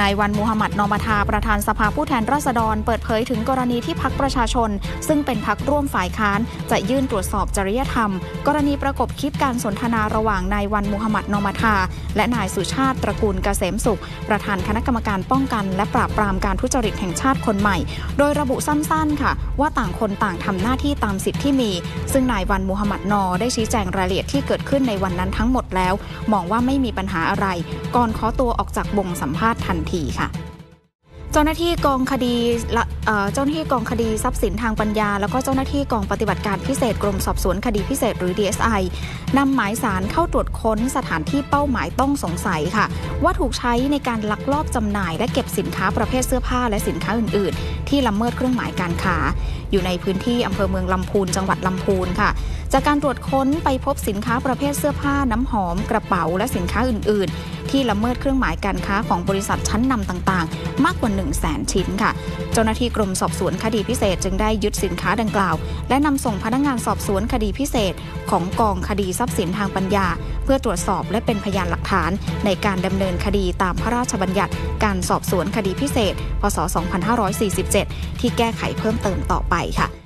นายวันมูฮัมหมัดนอมาทาประธานสภาผู้แทนราษฎร เปิดเผยถึงกรณีที่พักประชาชน ซึ่งเป็นพักร่วมฝ่ายค้าน จะยื่นตรวจสอบจริยธรรม กรณีประกบคลิปการสนทนาระหว่างนายวันมูฮัมหมัดนอมาทา และนายสุชาติตระกูลเกษมสุข ประธานคณะกรรมการป้องกัน และปราบปรามการทุจริตแห่งชาติคนใหม่ โดยระบุสั้นๆ ค่ะ ว่าต่างคนต่างทำหน้าที่ตามสิทธิ์ที่มี ซึ่งนายวันมูฮัมหมัดนอได้ชี้แจงรายละเอียดที่เกิดขึ้นในวันนั้นทั้งหมดแล้ว มองว่าไม่มีปัญหาอะไร ก่อนขอตัวออกจากวงสัมภาษณ์ทันทีค่ะเจ้าหน้าที่กองคดีละเอ่อเจ้าหน้าที่กองคดีทรัพย์สินทางปัญญา แล้วก็เจ้าหน้าที่กองปฏิบัติการพิเศษกรมสอบสวนคดีพิเศษหรือ DSI นำหมายสารเข้าตรวจค้นสถานที่เป้าหมายต้องสงสัยค่ะ ว่าถูกใช้ในการลักลอบจำหน่าย และเก็บสินค้าประเภทเสื้อผ้าและสินค้าอื่น ๆ ที่ละเมิดเครื่องหมายการค้าอยู่ในพื้นที่อำเภอเมืองลำพูนจังหวัดลำพูนค่ะ จากการตรวจค้นไปพบสินค้าประเภทเสื้อผ้าน้ำหอมกระเป๋าและสินค้าอื่น ๆ ที่ละเมิดเครื่องหมายการค้าของบริษัทชั้นนำต่างๆ มากกว่า 1 0 0 0 0แสนชิ้นค่ะ เจ้าหน้าที่กรมสอบสวนคดีพิเศษ จึงได้ยึดสินค้าดังกล่าว และนำส่งพนักงานสอบสวนคดีพิเศษ ของกองคดีทรัพย์สินทางปัญญา เพื่อตรวจสอบและเป็นพยานหลักฐาน ในการดำเนินคดีตามพระราชบัญญัติ การสอบสวนคดีพิเศษ พศ 2547 ที่แก้ไขเพิ่มเติมต่อไปค่ะ